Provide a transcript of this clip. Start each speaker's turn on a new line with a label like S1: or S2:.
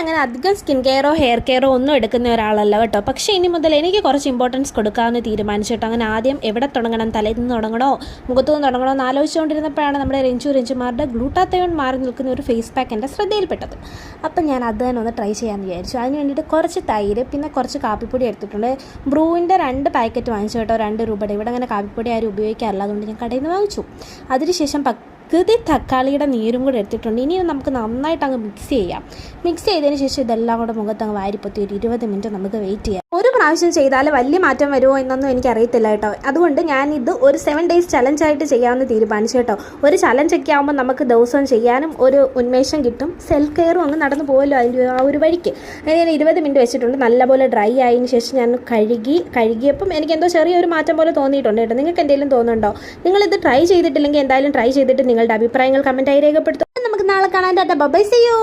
S1: അങ്ങനെ അധികം skin കെയറോ hair കെയറോ ഒന്നും എടുക്കുന്ന ഒരാളല്ല കേട്ടോ. പക്ഷേ ഇനി മുതൽ എനിക്ക് കുറച്ച് ഇമ്പോർട്ടൻസ് കൊടുക്കാമെന്ന് തീരുമാനിച്ചു കേട്ടോ. അങ്ങനെ ആദ്യം എവിടെ തുടങ്ങണം തലയിൽ നിന്ന് തുടങ്ങണോ മുഖത്തു നിന്ന് തുടങ്ങണോ എന്ന് ആലോചിച്ചുകൊണ്ടിരുന്നപ്പോഴാണ് നമ്മുടെ രഞ്ജു രഞ്ജുമാരുടെ ഗ്ലൂട്ടാത്തയോൺ മാറി നിൽക്കുന്ന ഒരു ഫേസ് പാക്ക് എന്റെ ശ്രദ്ധയിൽപ്പെട്ടത്. അപ്പം ഞാൻ അത് തന്നെ ഒന്ന് ട്രൈ ചെയ്യാമെന്ന് വിചാരിച്ചു. അതിന് വേണ്ടിയിട്ട് കുറച്ച് തൈര് പിന്നെ കുറച്ച് കാപ്പിപ്പൊടി എടുത്തിട്ടുണ്ട്. ബ്രൂവിന്റെ രണ്ട് പാക്കറ്റ് വാങ്ങിച്ചു കേട്ടോ രണ്ട് രൂപയുടെ. ഇവിടെ അങ്ങനെ കാപ്പിപ്പൊടി ആരും ഉപയോഗിക്കാറില്ല. അതുകൊണ്ട് ഞാൻ കടയിൽ നിന്ന് വാങ്ങിച്ചു. അതിനുശേഷം പകുതി തക്കാളിയുടെ നീരും കൂടെ എടുത്തിട്ടുണ്ട്. ഇനി നമുക്ക് നന്നായിട്ട് അങ്ങ് മിക്സ് ചെയ്യാം. മിക്സ് ചെയ്തതിന് ശേഷം ഇതെല്ലാം കൂടെ മുഖത്ത് അങ്ങ് വാരിപ്പൊത്തി ഒരു ഇരുപത് മിനിറ്റ് നമുക്ക് വെയിറ്റ് ചെയ്യാം. ഒരു പ്രാവശ്യം ചെയ്താൽ വലിയ മാറ്റം വരുമോ എന്നൊന്നും എനിക്ക് അറിയത്തില്ല കേട്ടോ. അതുകൊണ്ട് ഞാൻ ഇത് ഒരു സെവൻ ഡേയ്സ് ചലഞ്ചായിട്ട് ചെയ്യാമെന്ന് തീരുമാനിച്ചു കേട്ടോ. ഒരു ചലഞ്ചൊക്കെ ആകുമ്പോൾ നമുക്ക് ദിവസവും ചെയ്യാനും ഒരു ഉന്മേഷം കിട്ടും. സെൽഫ് കെയറും അങ്ങ് നടന്നു പോകുമല്ലോ അതിന്റെ ആ ഒരു വഴിക്ക്. ഞാൻ ഇരുപത് മിനിറ്റ് വെച്ചിട്ടുണ്ട്. നല്ലപോലെ ഡ്രൈ ആയതിന് ശേഷം ഞാൻ കഴുകി കഴുകിയപ്പം എനിക്ക് എന്തോ ചെറിയൊരു മാറ്റം പോലെ തോന്നിയിട്ടുണ്ട് കേട്ടോ. നിങ്ങൾക്ക് എന്തെങ്കിലും തോന്നുന്നുണ്ടോ? നിങ്ങളിത് ട്രൈ ചെയ്തിട്ടില്ലെങ്കിൽ എന്തായാലും ട്രൈ ചെയ്തിട്ട് നിങ്ങളുടെ അഭിപ്രായങ്ങൾ കമന്റായി രേഖപ്പെടുത്തും നമുക്ക് നാളെ കാണാൻ ടാറ്റ ബൈ ചെയ്യൂ